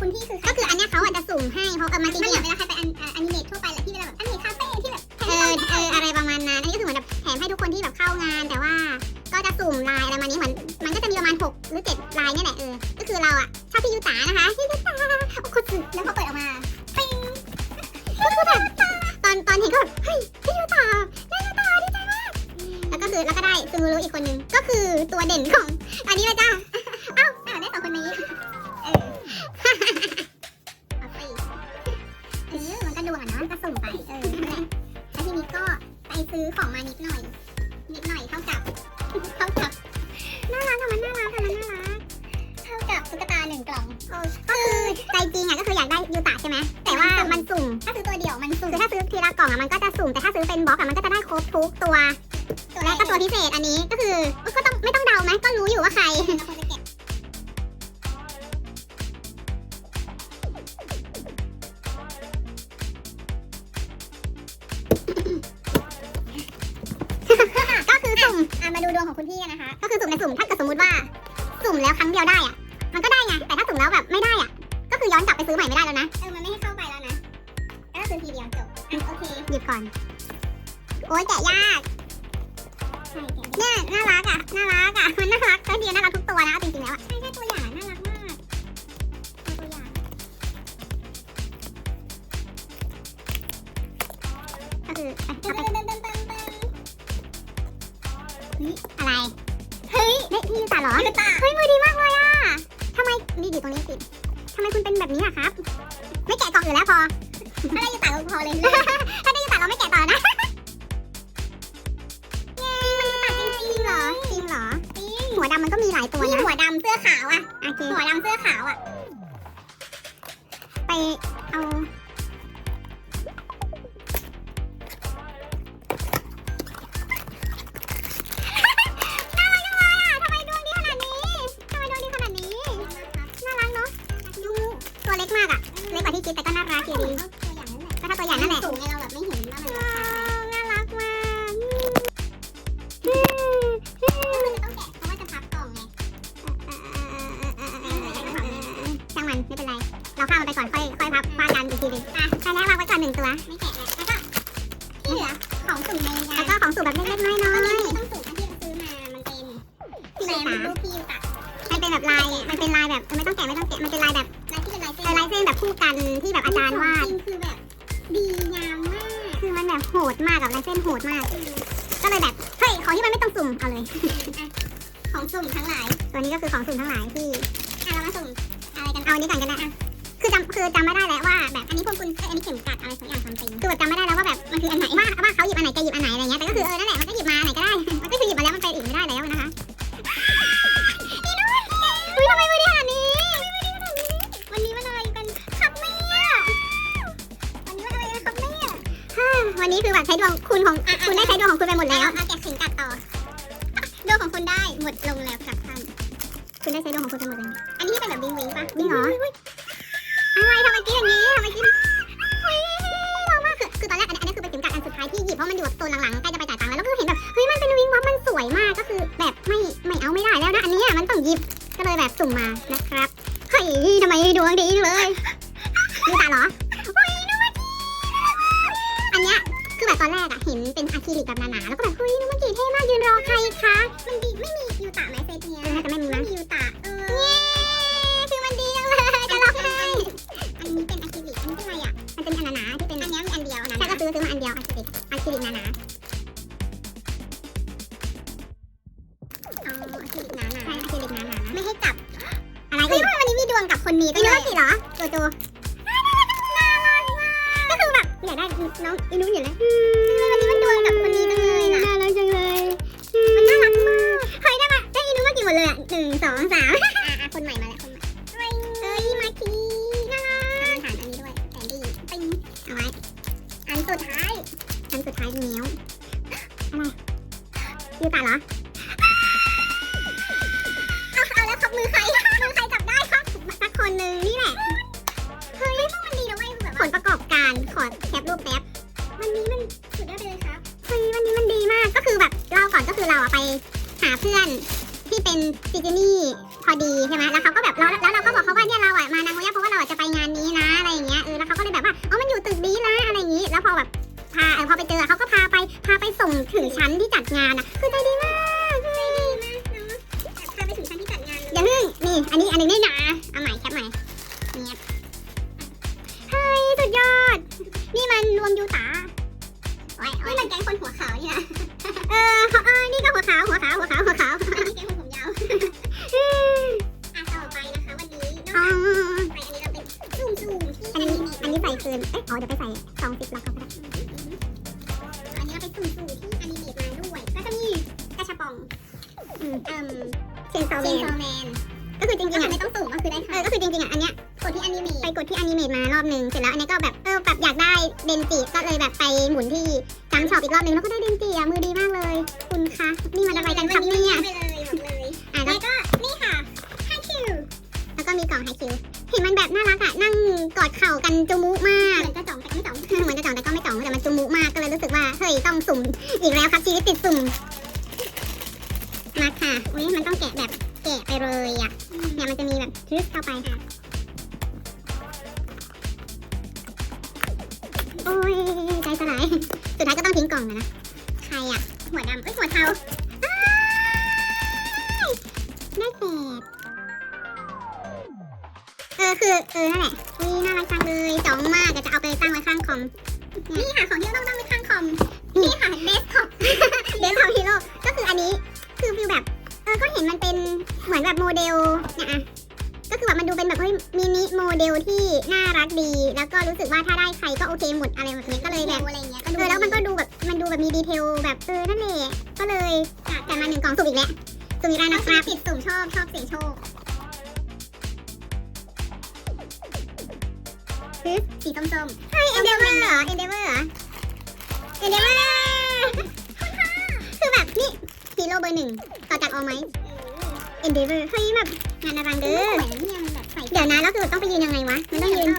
คุณพี่คือก็คืออันเนี้ยเขาอาจจะสุ่มให้เพราะเออมันจนริงเหๆมือนอะเวลาใครไปอนิเมตทั่วไปแหละที่เวลาแบบอนิเมตคาเฟ่ที่แบบเออเอออะไรประมาณนั้นอันนี้ก็คือเหมือนแบบแถมให้ทุกคนที่แบบเข้างาน แต่ว่าก็จะสุ่มลายอะไรประมาณนี้เหมือนมันก็จะมีประมาณหกหรือเจ็ดลายเนี่ยแหละเออก็คือเราอะชอบพี่ยูตานะคะพี่ยูตาโอ้โหสุดแล้วพอเปิดออกมาปิงก็คือแบบตอนตอนเห็นก็แบบเฮ้ยพี่ยูตาได้ยูตาดีใจมากแล้วก็คือแล้วก็ได้ซูมูรุอีกคนนึงก็คือตัวเด่นของอันนี้เลยจ้า ซื้อของมานิดหน่อย นิดหน่อยเท่ากับ เท่ากับน่ารักอะมันน่ารักอะมันน่ารักเท่ากับตุ๊กตาหนึ่งกล่องก็คือใจจริงอะก็คืออยากได้ยูตาใช่ไหมแต่ว่ามันสุ่มถ้าซื้อตัวเดียวมันสุ่มคือถ้าซื้อทีละกล่องอะมันก็จะสุ่มแต่ถ้าซื้อเป็นบล็อกอะมันก็จะได้ครบทุกตัวตัวและก็ตัวพิเศษอันนี้ก็คือก็ต้องไม่ต้องเดาไหมก็รู้อยู่ว่าใคร ดูดวงของคุณพี่กันนะคะ ก็คือสุ่มในสุ่มถ้าเกิดสมมติว่า สุ่มแล้วครั้งเดียวได้อะมันก็ได้ไง แต่ถ้าสุ่มแล้วแบบไม่ได้อะก็คือย้อนกลับไปซื้อใหม่ไม่ได้แล้วนะ เออ มันไม่ให้เข้าไปแล้วนะ ก็คือทีเดียวจบอะโอเค หยิบก่อน โอ้ยแกะยากใช่แกะเนี่ยน่ารักอะน่ารักอะมันน่ารักก็ดีน่ารักทุกตัวนะเอาจริงๆแล้วอะใช่ใช่ตัวอย่างน่ารักมากตัวอย่าง ก็คืออะเต้เอานไป อะไร เฮ้ยเฮ้ยพี่ยูตาเหรอตุ๊กตาเฮ้ยมือดีมากเลยอะทำไมดีดีตรงนี้ติดทำไมคุณเป็นแบบนี้อะครับ ไม่แกะกล่องอยู่แล้วพอ ถ้าได้ยู่ต่าก็พอเลย ถ้าได้ยูตาเราไม่แกะต่อนะเย้มันต่างจริงเหรอจริงเหรอหัวดำมันก็มีหลายตัวนี่นะหัวดำเสื้อขาวอะโอเคหัวดำเสื้อขาวอะ ไม่เป็นไร เราข้ามมันไปก่อนค่อยค่อยพับว่ากันอีกทีหนึงอะใช่แล้ววางไว้ก่อนหนึ่งตัว ไม่แกะแล้วแล้วก็ที่เหลือของสุ่มในงาแล้วนก็ของสูบแบบเล็กๆน้ตอนอยนี้ที่ต้องสุ่มที่เราซื้อมา มันเป็นๆแซพี่มสารูปพี่ยูตะมันเป็นแบบลายมันเป็นลายแบบเออไม่ต้องแกะไม่ต้องแกะมันเป็นลายแบบลายที่เป็นลายเส้นลายลายเส้นแบบคู่กันที่แบบอาจารย์วาดจริงคือแบบดีงามมาก คือมันแบบโหดมากกับลายเส้นโหดมาก ก็เลยแบบเฮ้ยของที่มันไม่ต้องสุ่มเอาเลย ของสุ่มทั้งหลาย ตัวนี้ก็คือของสุ่มทั้งหลายที่อะเรามาสุ่มอะไรกัน เอาอันนี้ก่อนก็ได้อะคือจำคือจำไม่ได้แล้วว่าแบบอันนี้พวกคุณเอ้ยอันนี้เข็มกัดอะไรสักอย่างทำเป็นคือแบบจำไม่ได้แล้วว่าแบบมันคืออันไหนว่าว่าเขาหยิบอันไหนแกหยิบอันไหนอะไรเงี้ยแต่ก็คือเออนั่นแหละมันก็หยิบมาอันไหนก็ได้ มันก็คือหยิบมาแล้วมันไปอีกไม่ได้แล้วนะคะอุ้ยทำไมมือดีขนาดนี้วันนี้มันอะไรกันครับแม่วันนี้มันอะไรกันครับแม่วันนี้คือแบบใช้ดวงคุณของคุณได้ใช้ดวงของคุณไปหมดแล้แล้ววมาแกะเข็มกัดต่อดวงของคุณได้หมดลงแล้วครับท่าน คุณได้ใช้ดวงของคุณไปหมดเลย อันนี้เป็นแบบวิงวิงปะจริงเหรออะไรทำไมกินอย่างนี้ทำไมกินเฮ้ยเรามากคือคือตอนแรกอันนี้อันนี้คือเป็นเข็มกัดอันสุดท้ายที่หยิบเพราะมันอยู่แบบโซนหลังๆใกล้จะไปจ่ายตังค์แล้วแล้วก็เห็นแบบเฮ้ยมันเป็นวิงวับมันสวยมากก็คือแบบไม่ไม่เอาไม่ได้แล้วนะอันนี้มันต้องหยิบก็เลยแบบสุ่มมานะครับเฮ้ยทำไมดวงดีจังเลยดูตาเหรอเฮ้ยดูมาดีอันเนี้ยคือแบบตอนแรกอะเห็นเป็นอะคริลิกแบบหนาๆแล้วก็แบบเฮ้ยนูมาจีเท่มากยืนรอใครคะมันดีไม่มียูตะไหมเซตเนี้ยเออน่าจะไม่มีไม่มั้งมียูตะเออเย้คือมันดีจังเลยจะร้องไห้อันนี้เป็นอะคริลิกอันนี้เป็นอะไรอะมันเป็นอันหนาๆที่เป็นอันนี้มีอันเดียวนะใช่ก็ซื้อซื้อมาอันเดียวอะคริลิกอะคริลิกหนาอ๋ ยูตาเหรอเอาแล้วครับมือใครมือใครจับได้ครับสักคนนึงนี่แหละเฮ้ยตมันดีนะเว้แบบผลประกอบการขอแคปรูปแป๊บวันนี้มันดยอดไปเลยครับเฮ้ยวันนี้มันดีมากก็คือแบบเราก่อนก็คือเราอะไปหาเพื่อนที่เป็นซิจินี่พอดีใช่ไหมแล้วเขาก็แบบรแล้วเราก็บอกเขาว่าเนี่ยเราอะมานางโงยะพราะว่าเรจะไปงานนี้นะอะไรเงี้ยเออแล้วเขาก็เลยแบบว่าอ๋อมันอยู่ตึกนี้นะอะไรอย่างงี้ แล้วพอแบบาเออพอไปเจอเขาก็พาไปพาไปส่งถึงชั้นที่จัดงานอะคือใจดีมากใจดีมากเนาะพาไปถึงชั้นที่จัดงานเลยอย่าเพิ่งนี่อันนี้อันหนึงนี่นะเอาใหม่แคปใหม่เนี่ยเฮ้ยสุดยอด นี่มันรวมยูตาโอ้ยนี่มันแก๊งคนหัวขาวนี่นะเออเขาเออนี่ก็หัวขาวหัวขาวหัวขาวหัวขาวอันนี้แก๊งคนผมยาวอะต่อไปนะคะวันนี้นอ๋ออกจากไปอันนี้เราเป็นซูมซูมอันนี้อันนี้ใส่คืนเอ๊ะอ๋อเดี๋ยวไปใส่ซองซิปล็อกเขาก็ได้ ปองอืมเอ่มเชนซอเชเวนซอแมนก็คือจริงก็ๆคืออะไม่ต้องสุ่มก็คือได้เอค่ะอก็คือจริงๆอะอันเนี้ยกดที่อนิเมตไปกดที่อนิเมตมารอบนึงเสร็จแล้วอันนี้ก็แบบเออแบบอยากได้เดนจิก็เลยแบบไปหมุนที่จัมช็อปอีกรอบนึงแล้วก็ได้เดนจิอะมือดีมากเลยคุณคะนี่มันอะไรกันครับเนี่ยไปเลยหมดเลยอะแล้แล้ววก็นี่ค่ะห้าคิวแล้วก็มีกล่องไฮคิวเห็นมันแบบน่ารักอะนั่งกอดเข่ากันจุมุมากเหมือนจะจ่องแต่ไม่จ่อง เหมือนจะจ่องแต่ก็ไม่จ่องแต่มันจุมุมากก็เลยรู้สึกว่าเฮ้ยต้องสุ่มอีกแล้วครับชีวิตติดสุ่ม จะมีแบบทึบเข้าไปค่ะ โอ้ยใจสลาย สุดท้ายก็ต้องทิ้งกล่องนะนะ ใครอะ หัวดำเอ้ย หัวเทาอ้ายได้แขกเออ คือ เออ นั่นแหละนี่น่ารักจังเลยจ๋องมากอะจะเอาไปตั้งไว้ข้างคอม นี่ค่ะของที่เราต้องตั้งไว้ข้าง สึกว่าถ้าได้ใครก็โอเคหมดอะไรแบบนี้ก็เลยแบบอะไรเงี้ยก็เอดูอแล้วมันก็ดูแบบมันดูแบบมีดีเทลแบบเออนั่นแหละก็เลยแต่มาหนึ่งกล่องสุ่มอีกแล้วสุ่มอีกแล้วนะนะคครัรับบปิดสุ่มชอบชอบเสียงโชคสีส้มเฮ้ยเอนเดเวอร์เหรอเอนเดเวอร์เหรอเอนเดเวอร์คือแบบนี่ฮีโร่เบอร์หนึ่งต่อจากออไหมๆเอนเดเวอร์เฮ้ยแบบงานอลังเอเด้ออเหมือนเนี่ยมันแบบใส่เดี๋ยวนะแล้วคือต้องไปยืนยังไงวะมันต้องยืน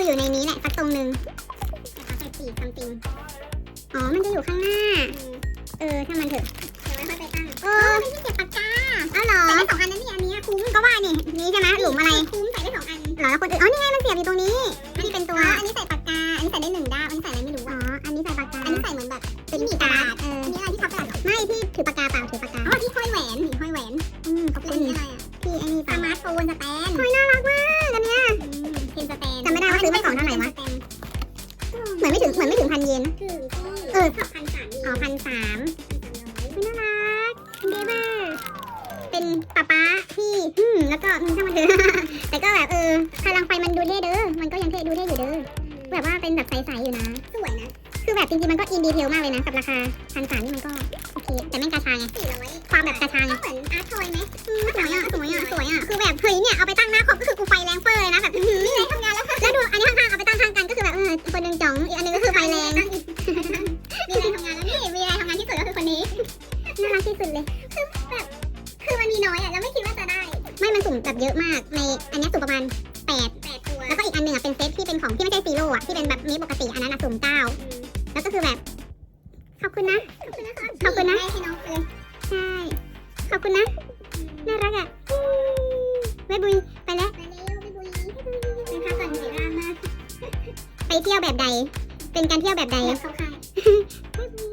คืออยู่ในนี้แหละสักตรงหนึงนะคะใส่ปีกซัมติงอ๋อ มันจะอยู่ข้างหน้า เออถ้ามันเถอะเดี๋ยวไว้ค่อยไปตั้งโอ้ไม่ใช่เก็บปากกาอ้าวเหรอใส่ได้สองอันนั้นนี่อันนี้คุ้มก็ว่านี่นี่ใช่ไหมหลุมอะไรคุ้มใส่ได้สองอันเหรอแล้วคนอื่นอ๋อนี่ไงมันเสียบอยู่ตรงนี้อันนี้เป็นตัวอันนี้ใส่ปากกาอันนี้ใส่ได้หนึ่งด้ามอันนี้ใส่อะไรไม่รู้อ๋ออะอันนี้ใส่ปากกาอันนี้ใส่เหมือนแบบเป็นมีกระดาษเอออันนี้อะไรที่ทับกระดาษไม่ที่ถือปากกาเปล่าถือปากกาอ๋อที่ห้อยแหวนนี่ห้อยแหวนอืมขอบแล้วคุณอันนี้อะไรอะที่ไอ้นี่สเปล่ามาร์ทโฟนสแตนเฮ้ยน่ารักมาก แตนจำไม่ได้ว่าซื้อมาของเท่าไหร่วะ เหมือนไม่ถึงเหมือนไม่ถึงพันเยนนะถึงที่เออพันสามอ๋อพันสามพันสามร้อยน่ารักเดเวอร์เป็นป๊าป๊าที่อืมแล้วก็อืมช่างมันเถอะแต่ก็แบบเออพลังไฟมันดูเท่เด้อ มันก็ยังเท่ดูเท่อยู่เด้อ แบบว่าเป็นแบบใสๆอยู่นะ สวยนะ คือแบบจริงๆมันก็อินดีเทลมากเลยนะกับราคาพันสามนี่มันก็โอเค แต่แม่งกระชาไงสี่ร้อยความแบบกระชาไงก็เหมือนอาร์ตทอยไหมอืมสวยอะสวยอะสวยอะ คือแบบเฮ้ยเนี่ยเอาไปตั้งหน้าคอมก็คือกูไฟแรงเฟอร์เลยนะแบบอื้อหือนี่ไง อะมากในอันเนี้ยสุ่มประมาณแปดแปดตัวแล้วก็อีกอันหนึ่งอะเป็นเซตที่เป็นของที่ไม่ใช่ซีโร่อะที่เป็นแบบนี้ปกติอันนั้นอะสุ่มเก้าแล้วก็คือแบบ ขอบคุณนะ ขอบคุณนะคะขอบคุณนะได้ให้น้องไปเลยใช่ขอบคุณนะน่ารักอะอืมบ๊ายบุยไปแล้วไปเร็วไปบุยไปพักก่อนเหนื่อยล้ามากไปเที่ยวแบบใด เป็นการเที่ยวแบบใดแบบคร่าว